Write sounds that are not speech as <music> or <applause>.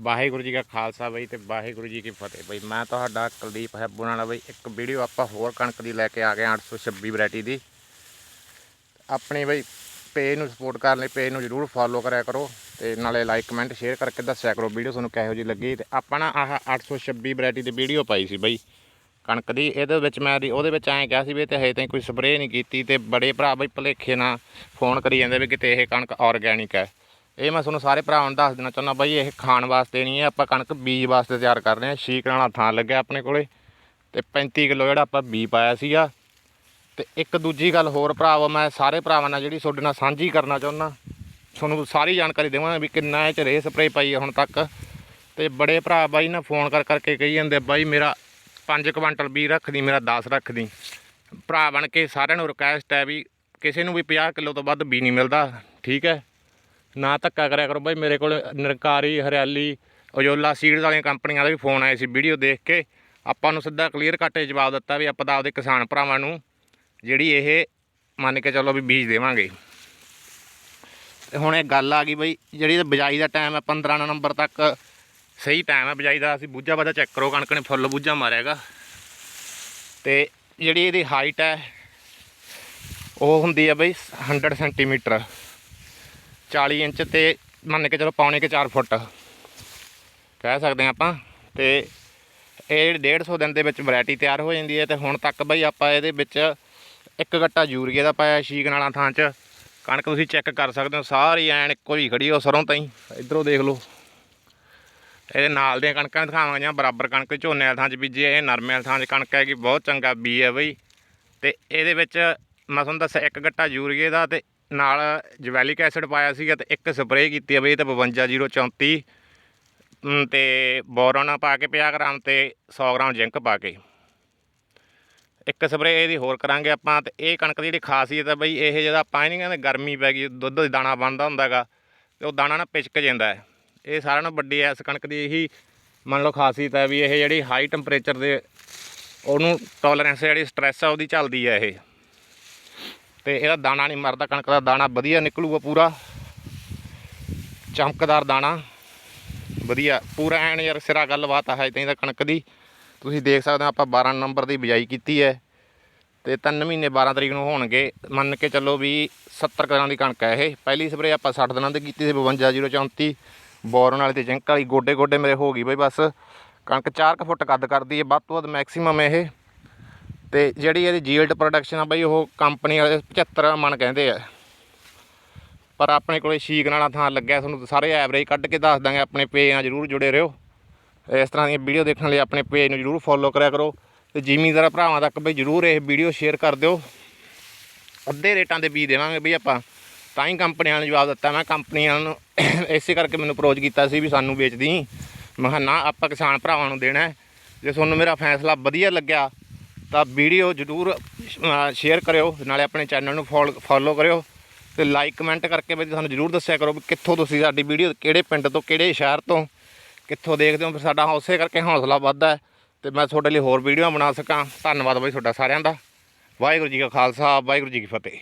ਵਾਹਿਗੁਰੂ ਜੀ ਕਾ ਖਾਲਸਾ ਬਈ ਤੇ ਵਾਹਿਗੁਰੂ ਜੀ ਕੀ ਫਤਿਹ। ਬਈ ਮੈਂ ਤੁਹਾਡਾ ਕੁਲਦੀਪ ਹੈਬੂ ਨਾਲ ਬਈ ਇੱਕ ਵੀਡੀਓ ਆਪਾਂ ਹੋਰ ਕਣਕ ਦੀ ਲੈ ਕੇ ਆ ਗਏ ਹਾਂ 826 ਵੈਰਾਈਟੀ ਦੀ। ਆਪਣੀ ਬਈ ਪੇਜ ਨੂੰ ਸਪੋਰਟ ਕਰਨ ਲਈ ਪੇਜ ਨੂੰ ਜਰੂਰ ਫੋਲੋ ਕਰਿਆ ਕਰੋ ਤੇ ਨਾਲੇ ਲਾਈਕ ਕਮੈਂਟ ਸ਼ੇਅਰ ਕਰਕੇ ਦੱਸਿਆ ਕਰੋ ਵੀਡੀਓ ਤੁਹਾਨੂੰ ਕਿਹੋ ਜਿਹੀ ਲੱਗੀ ਤੇ ਆਪਾਂ ਨਾ ਆਹ 826 ਵੈਰਾਈਟੀ ਦੀ ਵੀਡੀਓ ਪਾਈ ਸੀ ਬਈ। ਕਣਕ ਦੀ ਇਹਦੇ ਵਿੱਚ ਮੈਂ ਦੀ- ਉਹਦੇ ਵਿੱਚ ਐਂ ਕਿਹਾ ਸੀ ਵੀ ਇਹ ਤੇ ਹਜੇ ਤਾਈਂ ਕੋਈ ਸਪਰੇਅ ਨਹੀਂ ਕੀਤੀ ਤੇ ਬੜੇ ਭਰਾ ਬਈ ਭਲੇਖੇ ਨਾਲ ਫੋਨ ਕਰੀ ਜਾਂਦੇ ਵੀ ਕਿਤੇ ਇਹ ਕਣਕ ਆਰਗੈਨਿਕ ਹੈ। ਇਹ ਮੈਂ ਤੁਹਾਨੂੰ ਸਾਰੇ ਭਰਾਵਾਂ ਨੂੰ ਦੱਸ ਦੇਣਾ ਚਾਹੁੰਦਾ ਬਾਈ, ਇਹ ਖਾਣ ਵਾਸਤੇ ਨਹੀਂ ਹੈ ਆਪਾਂ ਕਣਕ ਬੀਜ ਵਾਸਤੇ ਤਿਆਰ ਕਰ ਰਹੇ ਹਾਂ। ਛੀ ਵਾਲਾ ਥਾਂ ਲੱਗਿਆ ਆਪਣੇ ਕੋਲੇ ਤੇ 35 ਕਿਲੋ ਜਿਹੜਾ ਆਪਾਂ ਬੀ ਪਾਇਆ ਸੀਗਾ। ਤੇ ਇੱਕ ਦੂਜੀ ਗੱਲ ਹੋਰ ਭਰਾਵਾ, ਮੈਂ ਸਾਰੇ ਭਰਾਵਾਂ ਨਾਲ ਜਿਹੜੀ ਤੁਹਾਡੇ ਨਾਲ ਸਾਂਝੀ ਕਰਨਾ ਚਾਹੁੰਦਾ, ਤੁਹਾਨੂੰ ਸਾਰੀ ਜਾਣਕਾਰੀ ਦੇਵਾਂਗਾ ਵੀ ਕਿੰਨਾ ਇਹ ਚ ਰੇ ਸਪਰੇ ਪਾਈ ਹੈ ਹੁਣ ਤੱਕ। ਤੇ ਬੜੇ ਭਰਾ ਬਾਈ ਨਾ ਫੋਨ ਕਰ ਕਰਕੇ ਕਹੀ ਜਾਂਦੇ, ਬਾਈ ਮੇਰਾ 5 ਕੁਇੰਟਲ ਬੀ ਰੱਖਦੀ, ਮੇਰਾ 10 ਰੱਖਦੀ। ਭਰਾ ਬਣ ਕੇ ਸਾਰਿਆਂ ਨੂੰ ਰਿਕਵੈਸਟ ਹੈ ਵੀ ਕਿਸੇ ਨੂੰ ਵੀ 50 ਕਿਲੋ ਤੋਂ ਵੱਧ ਬੀ ਨਹੀਂ ਮਿਲਦਾ, ਠੀਕ ਹੈ? ਨਾ ਧੱਕਾ ਕਰਿਆ ਕਰੋ ਬਾਈ, ਮੇਰੇ ਕੋਲ ਨਿਰਕਾਰੀ, ਹਰਿਆਲੀ ਉਜੋਲਾ ਸੀਡਸ ਵਾਲੀਆਂ ਕੰਪਨੀਆਂ ਦਾ ਵੀ ਫੋਨ ਆਇਆ ਸੀ ਵੀਡੀਓ ਦੇਖ ਕੇ। ਆਪਾਂ ਨੂੰ ਸਿੱਧਾ ਕਲੀਅਰ ਕੱਟ ਜਵਾਬ ਦਿੱਤਾ ਵੀ ਆਪਾਂ ਤਾਂ ਆਪਦੇ ਕਿਸਾਨ ਭਰਾਵਾਂ ਨੂੰ ਜਿਹੜੀ ਇਹ ਮੰਨ ਕੇ ਚੱਲੋ ਵੀ ਬੀਜ ਦੇਵਾਂਗੇ। ਤੇ ਹੁਣ ਇਹ ਗੱਲ ਆ ਗਈ ਬਈ, ਜਿਹੜੀ ਇਹ ਬਿਜਾਈ ਦਾ ਟਾਈਮ ਹੈ 15 ਨਵੰਬਰ ਤੱਕ ਸਹੀ ਟਾਈਮ ਹੈ ਬਜਾਈ ਦਾ, ਅਸੀਂ ਬੂਝਾ ਬਾਦਾ ਚੈੱਕ ਕਰੋ, ਕਣਕ ਨੇ ਫੁੱਲ ਬੂਝਾ ਮਾਰਿਆਗਾ ਤੇ ਜਿਹੜੀ ਇਹਦੀ ਹਾਈਟ ਹੈ ਉਹ ਹੁੰਦੀ ਹੈ ਬਈ 100 ਸੈਂਟੀਮੀਟਰ 40 ਇੰਚ ਤੇ ਮੰਨ ਕੇ ਚਲੋ ਪੌਣੇ ਕੇ 4 ਫੁੱਟ। ਕਹਿ ਸਕਦੇ ਹਾਂ ਆਪਾਂ ਤੇ ਇਹ 150 ਦਿਨ ਦੇ ਵਿੱਚ ਵੈਰਾਈਟੀ ਤਿਆਰ ਹੋ ਜਾਂਦੀ ਹੈ ਤੇ ਹੁਣ ਤੱਕ ਬਈ ਆਪਾਂ ਇਹਦੇ ਵਿੱਚ ਇੱਕ ਗੱਟਾ ਯੂਰੀਆ ਦਾ ਪਾਇਆ ਸ਼ੀਕ ਨਾਲਾਂ ਥਾਂ 'ਚ। ਕਣਕ ਤੁਸੀਂ ਚੈੱਕ ਕਰ ਸਕਦੇ ਹੋ, ਸਾਰੀ ਐਨ ਇੱਕੋ ਹੀ ਖੜੀ ਉਹ ਸਰੋਂ ਤਾਈ। ਇਧਰੋਂ ਦੇਖ ਲਓ। ਇਹਦੇ ਨਾਲ ਦੀਆਂ ਕਣਕਾਂ ਦਿਖਾਵਾਂਗੇ ਜਾਂ ਬਰਾਬਰ ਕਣਕ ਝੋਨੇ ਵਾਲੇ ਥਾਂ 'ਚ ਬੀਜੀ, ਇਹ ਨਰਮੇ ਵਾਲੇ ਥਾਂ 'ਚ ਕਣਕ ਹੈਗੀ, ਬਹੁਤ ਚੰਗਾ ਬੀ ਹੈ ਬਈ। ਤੇ ਇਹਦੇ ਵਿੱਚ ਮੈਂ ਤੁਹਾਨੂੰ ਦੱਸਿਆ, ਇੱਕ ਗੱਟਾ ਯੂਰੀਏ ਦਾ ਤੇ ਨਾਲ ਜਵੈਲਿਕ ਐਸਿਡ ਪਾਇਆ ਸੀਗਾ ਤੇ ਇੱਕ ਸਪਰੇਅ ਕੀਤੀ ਹੈ ਬਈ ਇਹ ਤੇ 52034 ਅਮ, ਤੇ ਬੋਰਨ ਪਾ ਕੇ 50 ਗ੍ਰਾਮ ਤੇ 100 ਗ੍ਰਾਮ ਜ਼ਿੰਕ ਪਾ ਕੇ। ਇੱਕ ਸਪਰੇਅ ਇਹਦੀ ਹੋਰ ਕਰਾਂਗੇ ਆਪਾਂ ਤੇ ਇਹ ਕਣਕ ਦੀ ਜਿਹੜੀ ਖਾਸੀਅਤ ਹੈ ਬਈ ਇਹ ਜਿਹਦਾ ਆਪਾਂ ਨਹੀਂ ਕਹਿੰਦੇ ਗਰਮੀ ਪੈ ਗਈ ਦੁੱਧ ਦਾ ਦਾਣਾ ਬਣਦਾ ਹੁੰਦਾਗਾ ਤੇ ਉਹ ਦਾਣਾ ਨਾ ਪਿਚਕ ਜਾਂਦਾ ਇਹ ਸਾਰਿਆਂ ਨਾਲੋਂ ਵੱਡੀ ਐ ਇਸ ਕਣਕ ਦੀ ਇਹੀ ਮੰਨ ਲਓ ਖਾਸੀਅਤ ਹੈ ਵੀ ਇਹ ਜਿਹੜੀ ਹਾਈ ਟੈਂਪਰੇਚਰ ਦੇ ਉਹਨੂੰ ਟੋਲਰੈਂਸ ਜਿਹੜੀ ਸਟ੍ਰੈਸ ਆ ਉਹਦੀ ਚੱਲਦੀ ਹੈ ਇਹ। ਤੇ ਇਹਦਾ ਦਾਣਾ ਨਹੀਂ ਮਰਦਾ, ਕਣਕ ਦਾ ਦਾਣਾ ਵਧੀਆ ਨਿਕਲੂਗਾ ਪੂਰਾ। ਚਮਕਦਾਰ ਦਾਣਾ। ਵਧੀਆ, ਪੂਰਾ ਐਨ ਯਾਰ ਸਿਰਾ ਗੱਲਬਾਤ ਆ ਹੈ ਤਾਂ ਕਣਕ ਦੀ। ਤੁਸੀਂ ਦੇਖ ਸਕਦੇ ਹੋ, ਆਪਾਂ 12 ਨੰਬਰ ਦੀ ਬਿਜਾਈ ਕੀਤੀ ਹੈ। ਤੇ 3 ਮਹੀਨੇ 12 ਤਰੀਕ ਨੂੰ ਹੋਣਗੇ। ਮੰਨ ਕੇ ਚੱਲੋ ਵੀ 70 ਦਿਨਾਂ ਦੀ ਕਣਕ ਹੈ ਇਹ। ਪਹਿਲੀ ਸਪਰੇ ਆਪਾਂ 60 ਦਿਨਾਂ ਦੀ ਕੀਤੀ ਸੀ 52034 ਬੋਰਨ ਵਾਲੀ ਤੇ ਜਿੰਕ ਵਾਲੀ ਗੋਡੇ ਗੋਡੇ ਮੇਰੇ ਹੋ ਗਈ ਬਈ ਬਸ। ਕਣਕ 4 ਫੁੱਟ ਕੱਦ ਕਰਦੀ ਹੈ, ਵੱਧ ਤੋਂ ਵੱਧ ਮੈਕਸਿਮਮ ਇਹ। ਤੇ ਜਿਹੜੀ ਇਹਦੀ ਜੀਲਡ ਪ੍ਰੋਡਕਸ਼ਨ ਆ ਬਈ, ਉਹ ਕੰਪਨੀ ਵਾਲੇ 75 ਮਣ ਕਹਿੰਦੇ ਆ। ਪਰ ਆਪਣੇ ਕੋਲੇ ਸ਼ੀਕ ਨਾਲਾ ਥਾਂ ਲੱਗਿਆ, ਤੁਹਾਨੂੰ ਸਾਰੇ ਐਵਰੇਜ ਕੱਢ ਕੇ ਦੱਸ ਦਾਂਗੇ, ਆਪਣੇ ਪੇਜ ਨਾਲ ਜਰੂਰ ਜੁੜੇ ਰਹੋ। ਇਸ ਤਰ੍ਹਾਂ ਦੀਆਂ ਵੀਡੀਓ ਦੇਖਣ ਲਈ ਆਪਣੇ ਪੇਜ ਨੂੰ ਜਰੂਰ ਫੋਲੋ ਕਰਿਆ ਕਰੋ। ਤੇ ਜ਼ਿਮੀਂਦਾਰ ਭਰਾਵਾਂ ਤੱਕ ਬਈ ਜਰੂਰ ਇਹ ਵੀਡੀਓ ਸ਼ੇਅਰ ਕਰ ਦਿਓ। ਅੱਧੇ ਰੇਟਾਂ ਦੇ ਬੀਜ ਦੇਵਾਂਗੇ ਬਈ ਆਪਾਂ। ਤਾਂ ਹੀ ਕੰਪਨੀਆਂ ਨੇ ਜਵਾਬ ਦਿੱਤਾ, ਮੈਂ ਕੰਪਨੀਆਂ ਨੂੰ <coughs> ਇਸੇ ਕਰਕੇ ਮੈਨੂੰ ਅਪਰੋਚ ਕੀਤਾ ਸੀ ਵੀ ਸਾਨੂੰ ਵੇਚਦੀ। ਮੈਂ ਕਿਹਾ, ਨਾ, ਆਪਾਂ ਕਿਸਾਨ ਭਰਾਵਾਂ ਨੂੰ ਦੇਣਾ ਹੈ। ਜੇ ਤੁਹਾਨੂੰ ਮੇਰਾ ਫੈਸਲਾ ਵਧੀਆ ਲੱਗਿਆ ਤਾਂ ਵੀਡੀਓ ਜਰੂਰ ਸ਼ੇਅਰ ਕਰਿਓ, ਨਾਲੇ ਆਪਣੇ ਚੈਨਲ ਨੂੰ ਫੋਲੋ ਕਰਿਓ ਤੇ ਲਾਈਕ ਕਮੈਂਟ ਕਰਕੇ ਵੀ ਸਾਨੂੰ ਜਰੂਰ ਦੱਸਿਆ ਕਰੋ ਵੀ ਕਿੱਥੋਂ ਤੁਸੀਂ ਸਾਡੀ ਵੀਡੀਓ, ਕਿਹੜੇ ਪਿੰਡ ਤੋਂ, ਕਿਹੜੇ ਸ਼ਹਿਰ ਤੋਂ, ਕਿੱਥੋਂ ਦੇਖਦੇ ਹੋ, ਫਿਰ ਸਾਡਾ ਹੌਸਲੇ ਕਰਕੇ ਹੌਸਲਾ ਵੱਧਦਾ ਹੈ ਤੇ ਮੈਂ ਤੁਹਾਡੇ ਲਈ ਹੋਰ ਵੀਡੀਓ ਬਣਾ ਸਕਾਂ। ਧੰਨਵਾਦ ਬਾਈ ਤੁਹਾਡਾ ਸਾਰਿਆਂ ਦਾ। ਵਾਹਿਗੁਰੂ ਜੀ ਕਾ ਖਾਲਸਾ, ਵਾਹਿਗੁਰੂ ਜੀ ਕੀ ਫਤਿਹ।